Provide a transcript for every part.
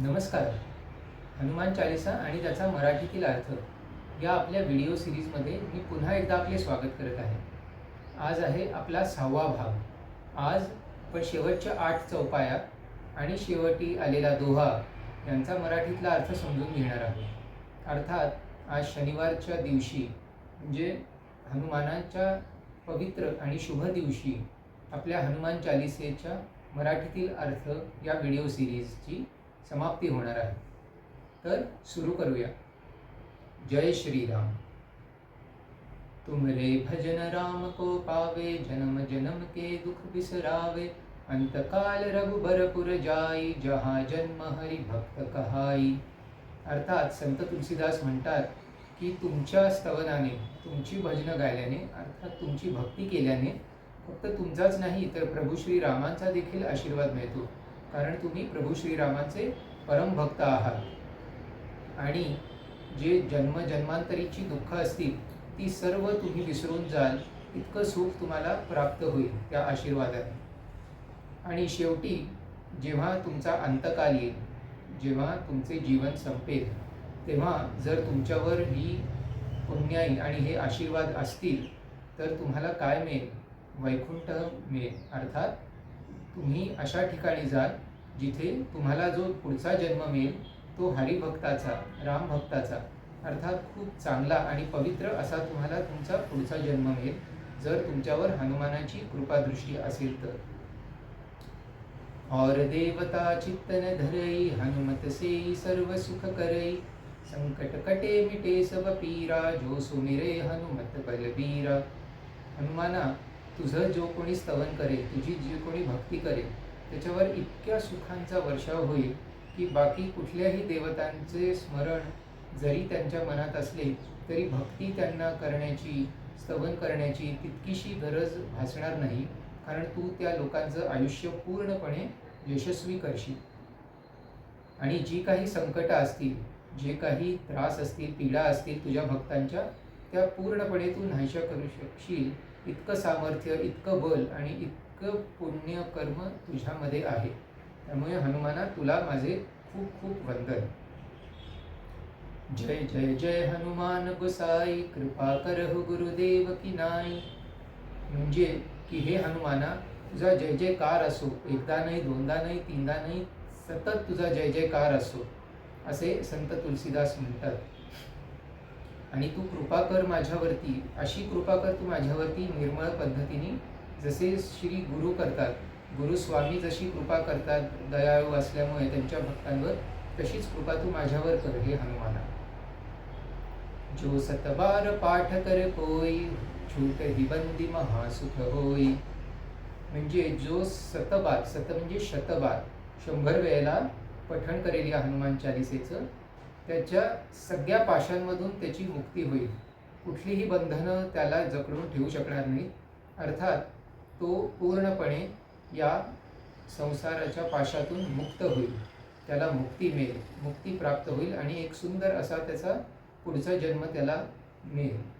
नमस्कार. हनुमान चालिसा आणि त्याचा मराठीतील अर्थ या आपल्या व्हिडिओ सिरीजमध्ये मी पुन्हा एकदा आपले स्वागत करत आहे. आज आहे आपला सहावा भाग. आज पण शेवटच्या आठ चौपाया आणि शेवटी आलेला दोहा यांचा मराठीतला अर्थ समजून घेणार आहोत. अर्थात आज शनिवारच्या दिवशी म्हणजे हनुमानाच्या पवित्र आणि शुभ दिवशी आपल्या हनुमान चालिसेच्या मराठीतील अर्थ या व्हिडिओ सिरीजची समाप्ती होणार आहे. तर सुरू करूया. जय श्रीराम. तुमरे भजन राम को पावे जन्म जन्म के दुख बिसरावे अंतकाल रघुबरपुर जाई जहा जन्म हरि भक्त कहाई. अर्थात संत तुलसीदास म्हणतात की तुमच्या स्तवनाने तुमची भजनं गायल्याने अर्थात तुमची भक्ती केल्याने फक्त तुमचाच नाही तर प्रभू श्री रामांचा देखील आशीर्वाद मिळतो. कारण तुम्ही प्रभू श्रीरामाचे परमभक्त आहात. आणि जे जन्म जन्मांतरीची दुःख असतील ती सर्व तुम्ही विसरून जाल इतकं सुख तुम्हाला प्राप्त होईल त्या आशीर्वादाने. आणि शेवटी जेव्हा तुमचा अंतकाल येईल जेव्हा तुमचे जीवन संपेल तेव्हा जर तुमच्यावर ही पुण्याई आणि हे आशीर्वाद असतील तर तुम्हाला काय मिळेल? वैकुंठ मिळेल. अर्थात तुम्ही अशा ठिकाणी जाल जिथे तुम्हाला जो पुढचा जन्म मिळेल तो हरिभक्ताचा रामभक्ताचा अर्थात खूप चांगला आणि पवित्र असा तुम्हाला तुमचा पुढचा जन्म मिळेल जर तुमच्यावर हनुमानाची कृपादृष्टी असेल तर. और देवता चित्तन धरई हनुमत से सर्व सुख करई संकट कटे मिटे सब पीरा जो सुमिरे हनुमत बलबीरा। हनुमाना तुझं जो कोणी स्तवन करेल तुझी जी कोणी भक्ती करेल त्याच्यावर इतक्या सुखांचा वर्षाव होईल की बाकी कुठल्याही देवतांचे स्मरण जरी त्यांच्या मनात असले तरी भक्ती त्यांना करण्याची स्तवन करण्याची तितकीशी गरज भासणार नाही कारण तू त्या लोकांचं आयुष्य पूर्णपणे यशस्वी करशील. आणि जी काही संकटं असतील जे काही त्रास असतील पीडा असतील तुझ्या भक्तांच्या त्या पूर्णपणे तू नाहीशा करू शकशील. इतकं सामर्थ्य इतकं बल आणि इतकं पुण्य कर्म तुझ्यामध्ये आहे. त्यामुळे हनुमाना तुला माझे खूप खूप वंदन. जय जय जय हनुमान गोसाई कृपा करहु गुरुदेव की नाई. म्हणजे की हे हनुमाना तुझा जय जयकार असो. एकदा नाही दोनदा नाही तीनदा नाही सतत तुझा जय जयकार असो. असे संत तुलसीदास म्हणतात. आणि तू कृपा कर माझ्यावरती. अशी कृपा कर तू माझ्यावरती निर्मळ पद्धतीने. जसे श्री गुरु करतात गुरुस्वामी जशी कृपा करतात दयाळू असल्यामुळे त्यांच्या भक्तांवर तशीच कृपा तू माझ्यावर कर हे हनुमाना. जो सतबार पाठ कर कोई छूट ही बंदी महासुख होई. म्हणजे जो सतबार सत म्हणजे शतबार शंभर वेळेला पठण करेल या हनुमान चालिसेचं. त्याच्या सगळ्या पाशांमधून त्याची मुक्ती होईल. कुठलीही बंधनं त्याला जकडून ठेवू शकणार नाही अर्थात तो पूर्णपणे या संसाराच्या पाशातून मुक्त होईल. त्याला मुक्ती मिळेल. मुक्ती प्राप्त होईल आणि एक सुंदर असा त्याचा पुढचा जन्म त्याला मिळेल.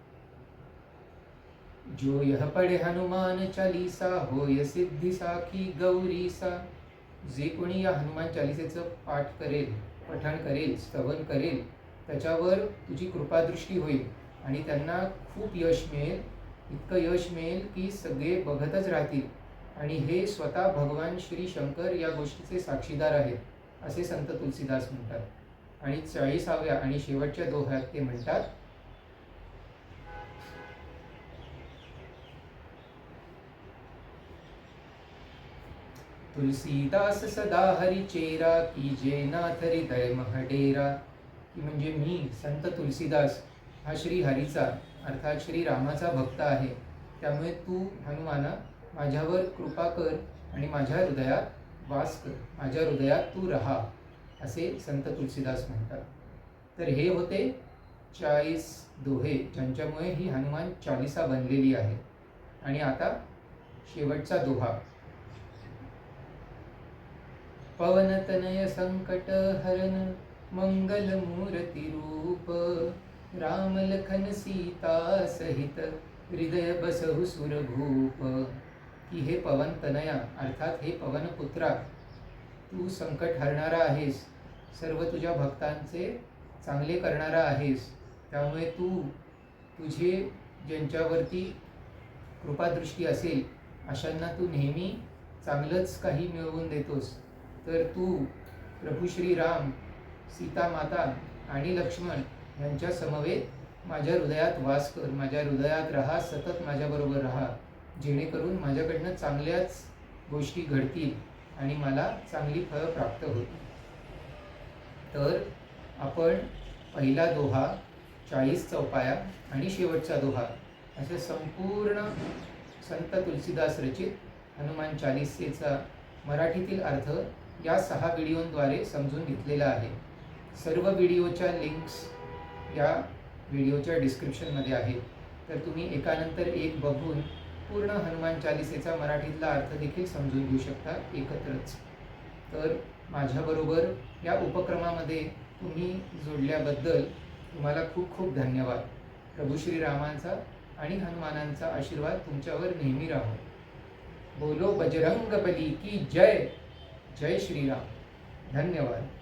जो यह पढ़े हनुमान चालीसा होय सिद्धी साखी गौरीसा. जे कोणी या हनुमान चालिसेचं पाठ करेल पठण करेल स्तवन करेल त्याच्यावर तुझी कृपादृष्टी होईल आणि त्यांना खूप यश मिळेल. इतकं यश मिळेल की सगळे बघतच राहतील. आणि हे स्वतः भगवान श्री शंकर या गोष्टीचे साक्षीदार आहेत असे संत तुलसीदास म्हणतात. आणि चाळीसाव्या आणि शेवटच्या दोह्यात ते म्हणतात तुलसीदास सदा हरिचेरा की जे नाथ हृदय महडेरा. की म्हणजे मी संत तुलसीदास हा श्री हरीचा अर्थात श्री रामाचा भक्त आहे. त्यामुळे तू हनुमाना माझ्यावर कृपा कर आणि माझ्या हृदयात वास कर. माझ्या हृदयात तू रहा असे संत तुलसीदास म्हणतात. तर हे होते चाळीस दोहे ज्यांच्यामुळे ही हनुमान चालिसा बनलेली आहे. आणि आता शेवटचा दोहा. पवनतनय संकट हरन मंगल मूर्ति रूप राम लखन सीता सहित हृदय बसहु सुरभूप. की हे पवन तनया अर्थात हे पवनपुत्रा तू संकट हरणारा आहेस. सर्व तुझ्या भक्तांचे चांगले करणारा आहेस. त्यामुळे तू तुझे ज्यांच्यावरती कृपादृष्टी असेल अशांना तू नेहमी चांगलंच काही मिळवून देतोस. तर तू प्रभू श्रीराम सीता माता आणि लक्ष्मण यांच्या समवेत माझ्या हृदयात वास कर माझ्या हृदयात राहा सतत माझ्याबरोबर राहा. जेणेकरून माझ्याकडनं चांगल्याच गोष्टी घडतील आणि मला चांगली फळं प्राप्त होतील. तर आपण पहिला दोहा चाळीस चौपाया आणि शेवटचा दोहा असे संपूर्ण संत तुलसीदास रचित हनुमान चालिसेचा मराठीतील अर्थ या सहा व्हिडिओद्वारे समजून घेतलेला आहे. सर्व व्हिडिओच्या लिंक्स या व्हिडिओच्या डिस्क्रिप्शनमध्ये आहेत. तर तुम्ही एकानंतर एक बघून पूर्ण हनुमान चालिसेचा मराठीतला अर्थ देखील समजून घेऊ शकता एकत्रच. तर माझ्याबरोबर या उपक्रमामध्ये तुम्ही जोडल्याबद्दल तुम्हाला खूप खूप धन्यवाद. प्रभू श्रीरामांचा आणि हनुमानांचा आशीर्वाद तुमच्यावर नेहमी राहो. बोलो बजरंग बली की जय! जय श्रीराम. धन्यवाद.